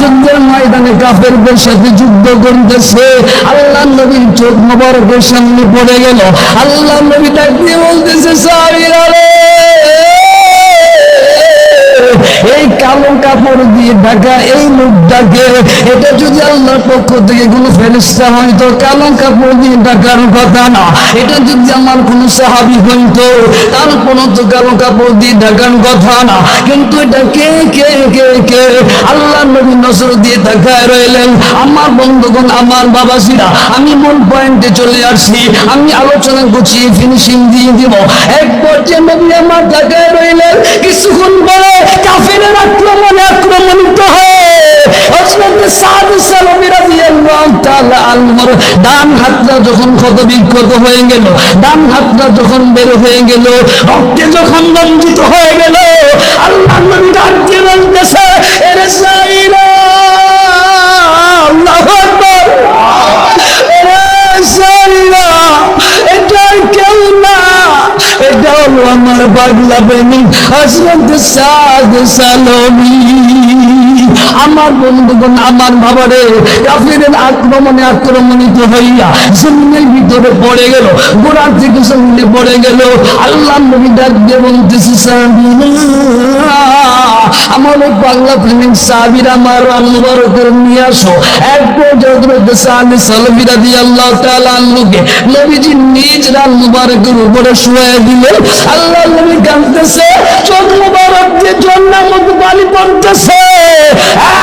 যুদ্ধের ময়দানে কাফেরদের সাথে যুদ্ধ করতেছে। আল্লাহ নবীর চোখ মোবারকের সামনে পড়ে গেল। আল্লাহ নবী ডাক দিয়ে বলতেছে সাহাবীরা কালো কাপড় দিয়ে ঢাকা এই মুখটাকে, এটা যদি আল্লাহর পক্ষ থেকে কোনো ফেরিস্তা হয়তো কালো কাপড় দিয়ে ঢাকার কথা না। এটা যদি আমার কোনো সাহাবি হইতো, তার কোনো তো কালো কাপড় দিয়ে ঢাকার কথা না। কিন্তু এটা কে কে কে কে? আল্লাহ নবী নজর দিয়ে ঢাকায় রইলেন। আমার বন্ধুগণ, আমার বাবাসিরা আমি মূল পয়েন্টে চলে আসছি। আমি আলোচনা গুছিয়ে ফিনিশিং দিয়ে দিব। এক পর্যায়ে নবী আমার ঢাকায় রইলেন। কিছুক্ষণ পরে কাফেরের আক্রমণে আক্রমণিত হয়ে ডান হাতটা যখন ক্ষত বিক্ষত হয়ে গেল, ডান হাতটা যখন বের হয়ে গেল, রক্তে যখন রঞ্জিত হয়ে গেল হলো আমার পাগলা প্রেমিক হজরত সাদ সালমি। আমার বন্ধুগণ, আমার বাবারে, কাফিরের আক্রমণে আক্রমণিত হইয়া জমিনের ভিতরে পড়ে গেল, গোড়ার থেকে জমিনে পড়ে গেল। আল্লাহ নবী ডাক দিয়ে বলতেছে, সাবিনা। আমার ওই বাংলা প্রেমিক সাবির আমার আল্লাহর করে নিয়ে আসো। এক পর্যন্ত সাহাবি সালবিরা দিয়ে আল্লাহ তাআলা আল্লাহকে নবীজি নিজ রান মুবারকের উপরে শুয়ে দিলেন। আল্লাহ নবী কাঁদতেছে, চোখ মুবারক যে জন্য মতো পানি পড়তেছে।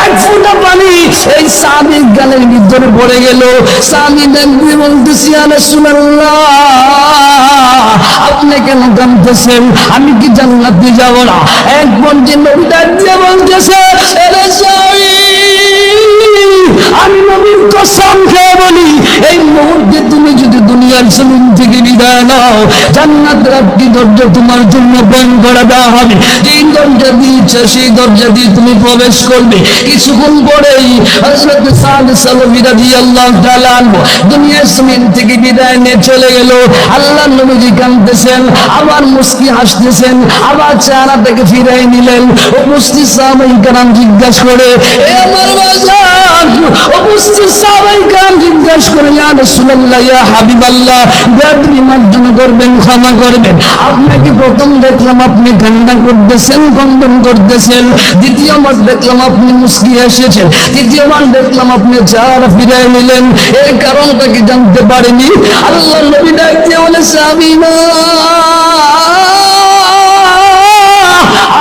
এক ফোঁটা পানি গালের ভিতরে পড়ে গেল। দেখবি বলতেছি আপনি কেন কাঁদতেছেন? আমি কি জান্নাতে যাব না? এক পর্যায়ে নবী ডাক বলতেছে আমি নবীর কসম খেয়ে দুনিয়ার জমিন থেকে বিদায় নাও। জান্নাত রাত্রি দরজা তোমার জন্য বন্ধ করে দেওয়া হবে। যেই দরজা দিয়েছে, সেই দরজা দিয়ে তুমি প্রবেশ করবে। কিছুক্ষণ পরেই হযরত সাদ সালবী রাদিয়াল্লাহু তাআলা আনহু দুনিয়ার জমিন থেকে বিদায় নিয়ে চলে গেল। আল্লাহ নবীজি কাঁদতেছেন, আবার মুস্কি হাসতেছেন, আবার চেহারাটাকে ফিরাই নিলেন। উপস্থিত সাহাবাই কারাম জিজ্ঞাসা করে, এ আমার বাজার উপস্থিত সাহাবাই কারাম জিজ্ঞাসা করে, ইয়া রাসূলুল্লাহ, ইয়া হাবিবাল্লাহ। মার্জনা করবেন, ক্ষমা করবেন। আপনাকে প্রথম দেখলাম আপনি কান্না করতেছেন, কন্দন করতেছেন। দ্বিতীয়বার দেখলাম আপনি মুস্কি এসেছেন তৃতীয়বার দেখলাম আপনি চেহারা ফিরাই নিলেন। এই কারণটা কি জানতে পারেনি? আল্লাহ নবী ডাক দিয়ে বলে সাবিনা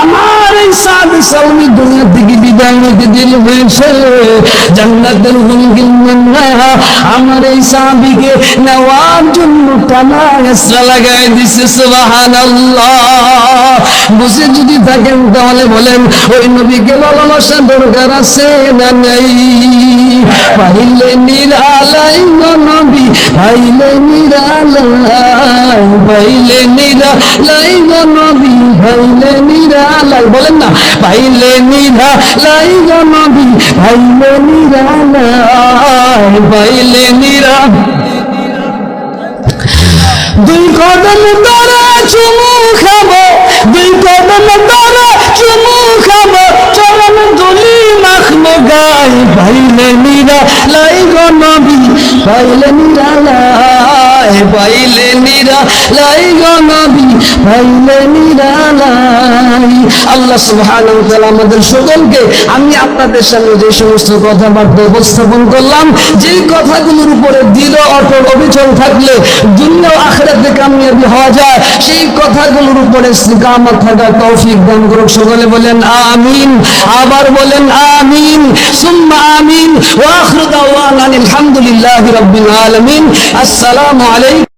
আমার এই সাদ সালমি দুনিয়া আমার এই সাহাবিকে নেওয়ার জন্য টানা এসরা লাগাই দিছে বুঝে যদি থাকেন তাহলে বলেন, ওই নবীকে ভালোবাসা দরকার আছে না নেই? পাইলে নিরালাই নবী, পাইলে নিরালাই পাইলে নিরালাই নবী। পাইলে নিরালাই বলেন না পাইলে নিরালাই গো নবী পাইলে নিরালাই পাইলে নিরা। দুই কদম ধরে চুমু খাব, দুই কদম ধরে চুমু খাব চরণ দুলি মাখবো গাই পাইলে নিরা লাই গো নবী পাইলে নিরা পাইলে নিরা লাই পাইলে নিরা লাই আল্লাহ তাআলা আমাদের সকলকে, আমি আপনাদের সামনে যে সমস্ত উপস্থাপন করলাম কথাগুলোর উপরে অটল অবিচল থাকলে দুনিয়া আখিরাতে কামিয়াবি হওয়া যায়, সেই কথাগুলোর উপরে তৌফিক দান করুক। সকলে বলেন, আমিন। আবার বলেন, আমিন। সুম্মা আমিন। ওয়া দাওয়ানা আলহামদুলিল্লাহি রাব্বিল আলামিন। আসসালামু عليه